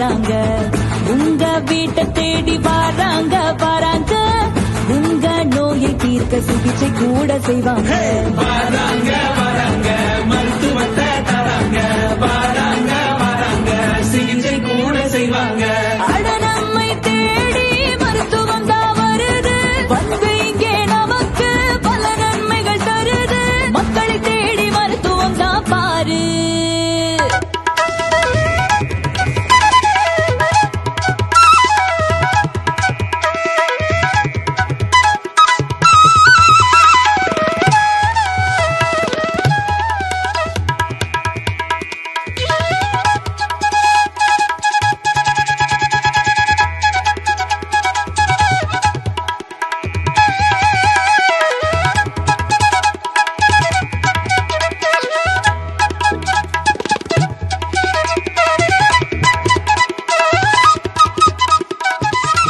தராங்க உங்க வீட்டை தேடி வாராங்க வாராங்க. உங்க நோயை தீர்க்க சிகிச்சை கூட செய்வாங்க. வராங்க வராங்க மருத்துவத்தை தராங்க. வராங்க வராங்க சிகிச்சை கூட செய்வாங்க. அட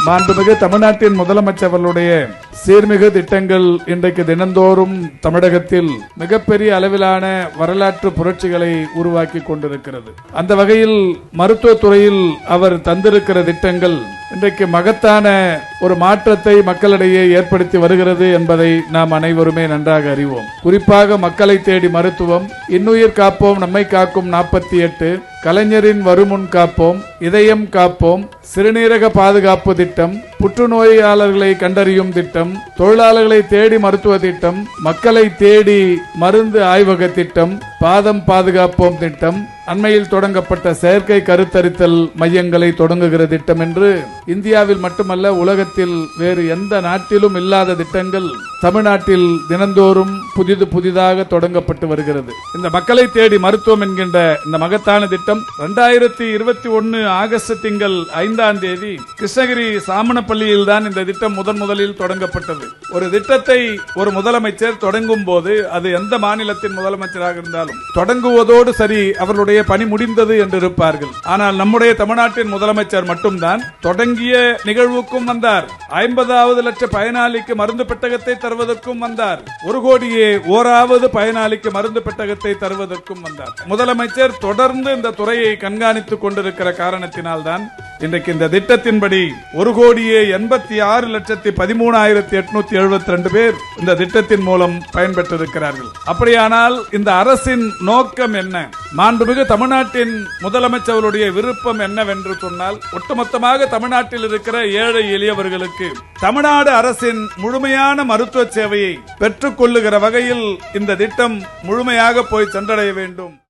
மாண்புமிகு தமிழ்நாட்டின் முதலமைச்சர்களுடைய சீர்மிகு திட்டங்கள் இன்றைக்கு தினந்தோறும் தமிழகத்தில் மிகப்பெரிய அளவிலான வரலாற்று புரட்சிகளை உருவாக்கி கொண்டிருக்கிறது. அந்த வகையில் மருத்துவத்துறையில் அவர் தந்திருக்கிற திட்டங்கள் இன்றைக்கு மகத்தான ஒரு மாற்றத்தை மக்களிடையே ஏற்படுத்தி வருகிறது என்பதை நாம் அனைவருமே நன்றாக அறிவோம். குறிப்பாக மக்களை தேடி மருத்துவம் இன்னுயிர் காப்போம் நம்மை காக்கும் நாற்பத்தி எட்டு கலைஞரின் வருமுன் காப்போம் இதயம் காப்போம் சிறுநீரக பாதுகாப்பு திட்டம் புற்றுநோயாளர்களை கண்டறியும் திட்டம் தொழிலாளர்களை தேடி மருத்துவ திட்டம் மக்களை தேடி மருந்து ஆய்வக திட்டம் பாதம் பாதுகாப்போம் திட்டம் அண்மையில் தொடங்கப்பட்ட செயற்கை கருத்தரித்தல் மையங்களை தொடங்குகிற திட்டம் என்று இந்தியாவில் மட்டுமல்ல உலகத்தில் வேறு எந்த நாட்டிலும் இல்லாத திட்டங்கள் தமிழ்நாட்டில் தினந்தோறும் புதிது புதிதாக தொடங்கப்பட்டு வருகிறது. இந்த மக்களை தேடி மருத்துவம் என்கின்ற இந்த மகத்தான திட்டம் இரண்டாயிரத்தி இருபத்தி ஒன்னு ஆகஸ்ட் திங்கள் ஐந்தாம் தேதி கிருஷ்ணகிரி சாமணப்பள்ளியில் தான் இந்த திட்டம் முதன் முதலில் தொடங்கப்பட்டது. ஒரு திட்டத்தை ஒரு முதலமைச்சர் தொடங்கும் போது அது எந்த மாநிலத்தின் முதலமைச்சராக இருந்தாலும் தொடங்குவதோடு சரி அவர்களுடைய பணி முடிந்தது என்று இருப்பார்கள். ஆனால் நம்முடைய தமிழ்நாட்டின் முதலமைச்சர் மட்டும்தான் தொடங்கிய நிகழ்வுக்கும் வந்தார். ஐம்பதாவது லட்ச பயனாளிக்கு மருந்து பெட்டகத்தை தருவதற்கும் வந்தார். ஒரு கோடியே ஓராவது பயனாளிக்கு மருந்து பெட்டகத்தை தருவதற்கும் வந்தார். முதலமைச்சர் தொடர்ந்து இந்த துறையை கண்காணித்துக் கொண்டிருக்கிற காரணத்தினால்தான் இன்றைக்கு இந்த திட்டத்தின்படி ஒரு கோடியே எண்பத்தி ஆறு லட்சத்தி பதிமூணாயிரத்தி எட்நூத்தி எழுபத்தி ரெண்டு பேர் இந்த திட்டத்தின் மூலம் பயன்பெற்றிருக்கிறார்கள். அப்படியானால் இந்த அரசின் நோக்கம் என்ன? மாண்புமிகு தமிழ்நாட்டின் முதலமைச்சர்களுடைய விருப்பம் என்னவென்று சொன்னால் ஒட்டுமொத்தமாக தமிழ்நாட்டில் இருக்கிற ஏழை எளியவர்களுக்கு தமிழ்நாடு அரசின் முழுமையான மருத்துவ சேவையை பெற்றுக் கொள்ளுகிற வகையில் இந்த திட்டம் முழுமையாக போய் சென்றடைய வேண்டும்.